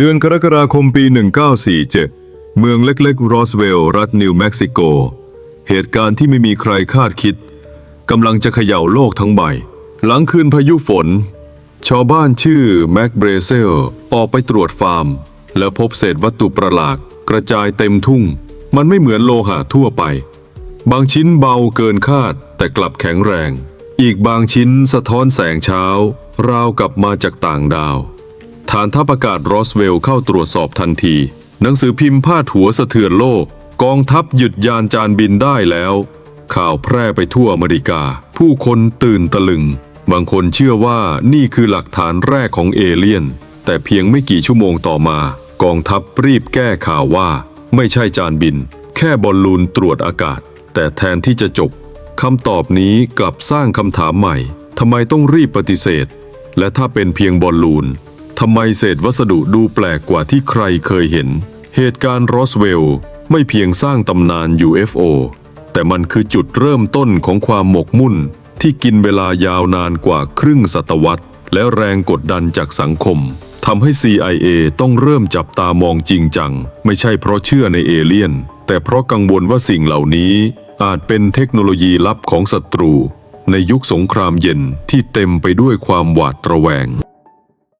เดือนกรกฎาคมปี 1947 เมืองเล็กๆรอสเวลล์รัฐนิวเม็กซิโก เหตุการณ์ที่ไม่มีใครคาดคิดกำลังจะเขย่าโลกทั้งใบ หลังคืนพายุฝน ชาวบ้านชื่อแม็กเบรเซลออกไปตรวจฟาร์ม แล้วพบเศษวัตถุประหลาดกระจายเต็มทุ่ง มันไม่เหมือนโลหะทั่วไป บางชิ้นเบาเกินคาดแต่กลับแข็งแรง อีกบางชิ้นสะท้อนแสงเช้า ราวกับมาจากต่างดาว ฐานทัพอากาศรอสเวลล์เข้าตรวจสอบทันที หนังสือพิมพ์พาดหัวสะเทือนโลก กองทัพหยุดยานจานบินได้แล้ว ข่าวแพร่ไปทั่วอเมริกา ผู้คนตื่นตะลึง บางคนเชื่อว่านี่คือหลักฐานแรกของเอเลี่ยน แต่เพียงไม่กี่ชั่วโมงต่อมา กองทัพรีบแก้ข่าวว่า ไม่ใช่จานบิน แค่บอลลูนตรวจอากาศ แต่แทนที่จะจบคำตอบนี้กลับสร้างคำถามใหม่ทำไมต้องรีบปฏิเสธ และถ้าเป็นเพียงบอลลูน ทำไมเศษวัสดุดูแปลกกว่าที่ใครเคยเห็น เหตุการณ์รอสเวลล์ไม่เพียงสร้างตำนาน UFO แต่มันคือจุดเริ่มต้นของความหมกมุ่น ที่กินเวลายาวนานกว่าครึ่งศตวรรษ และแรงกดดันจากสังคมทำให้ CIA ต้องเริ่มจับตามองจริงจัง ไม่ใช่เพราะเชื่อในเอเลี่ยน แต่เพราะกังวลว่าสิ่งเหล่านี้ อาจเป็นเทคโนโลยีลับของศัตรู ในยุคสงครามเย็นที่เต็มไปด้วยความหวาดระแวง